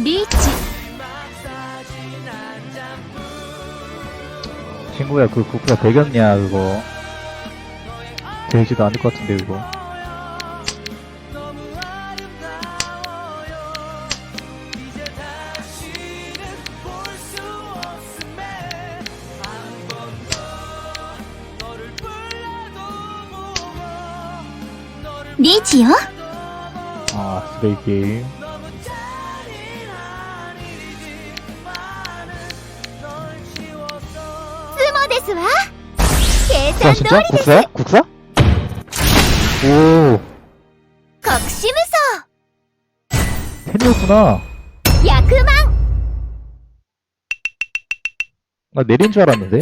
リーチ 친구야 그 국가 되겠냐 그거? 되지도 않을 것 같은데 그거? 리치요? 아 쓰레기 ですわ計 국사 算通 진짜? りです 국사야? 국사? 오 国士無 팬이었구나 双100万 나 내린 줄 알았는데